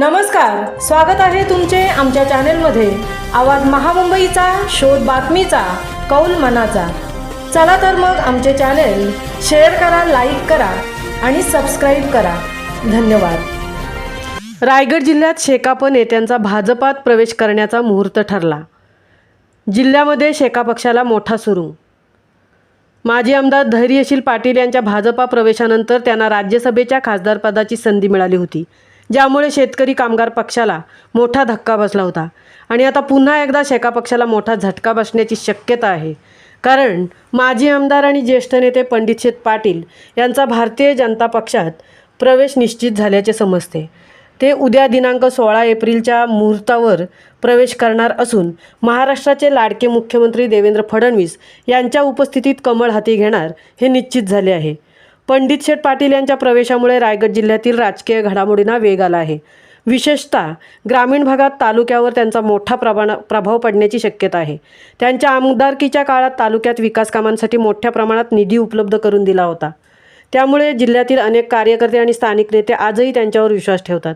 नमस्कार स्वागत आहे तुमचे आमच्या चॅनेलमध्ये. आवाज महामुंबईचा शोध बातमीचा कौल मनाचा. चला तर मग आमचे चॅनेल शेअर करा लाईक करा आणि सबस्क्राईब करा. धन्यवाद. रायगड जिल्ह्यात शेकाप नेत्यांचा भाजपात प्रवेश करण्याचा मुहूर्त ठरला. जिल्ह्यामध्ये शेका पक्षाला मोठा सुरू. माजी आमदार धैर्यशील पाटील यांच्या भाजपा प्रवेशानंतर त्यांना राज्यसभेच्या खासदारपदाची संधी मिळाली होती. ज्यामुळे शेतकरी कामगार पक्षाला मोठा धक्का बसला होता. आणि आता पुन्हा एकदा शेका पक्षाला मोठा झटका बसण्याची शक्यता आहे. कारण माजी आमदार आणि ज्येष्ठ नेते पंडित शेत पाटील यांचा भारतीय जनता पक्षात प्रवेश निश्चित झाल्याचे समजते. ते उद्या दिनांक सोळा एप्रिलच्या मुहूर्तावर प्रवेश करणार असून महाराष्ट्राचे लाडके मुख्यमंत्री देवेंद्र फडणवीस यांच्या उपस्थितीत कमळ हाती घेणार हे निश्चित झाले आहे. पंडित शेठ पाटील यांच्या प्रवेशामुळे रायगड जिल्ह्यातील राजकीय घडामोडींना वेग आला आहे. विशेषतः ग्रामीण भागात तालुक्यावर त्यांचा मोठा प्रमाण प्रभाव पडण्याची शक्यता आहे. त्यांच्या आमदारकीच्या काळात तालुक्यात विकास कामांसाठी मोठ्या प्रमाणात निधी उपलब्ध करून दिला होता. त्यामुळे जिल्ह्यातील अनेक कार्यकर्ते आणि स्थानिक नेते आजही त्यांच्यावर विश्वास ठेवतात.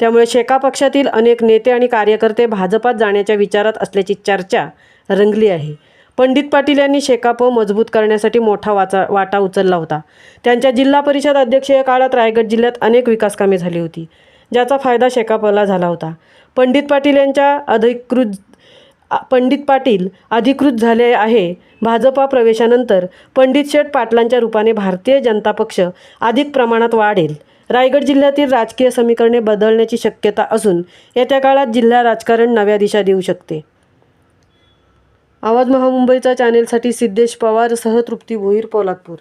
त्यामुळे शेका पक्षातील अनेक नेते आणि कार्यकर्ते भाजपात जाण्याच्या विचारात असल्याची चर्चा रंगली आहे. पंडित पाटील यांनी शेकाप मजबूत करण्यासाठी मोठा वाचा वाटा उचलला होता. त्यांच्या जिल्हा परिषद अध्यक्षीय काळात रायगड जिल्ह्यात अनेक विकास कामे झाली होती ज्याचा फायदा शेकापला झाला होता. पंडित पाटील यांच्या अधिकृत पंडित पाटील अधिकृत झाले आहे भाजपा प्रवेशानंतर. पंडित शेठ पाटलांच्या रूपाने भारतीय जनता पक्ष अधिक प्रमाणात वाढेल. रायगड जिल्ह्यातील राजकीय समीकरणे बदलण्याची शक्यता असून येत्या काळात जिल्हा राजकारण नव्या दिशा देऊ शकते. आवाज महामुंबईचा चॅनेलसाठी सिद्धेश पवार सह तृप्ती भोईर पोलादपूर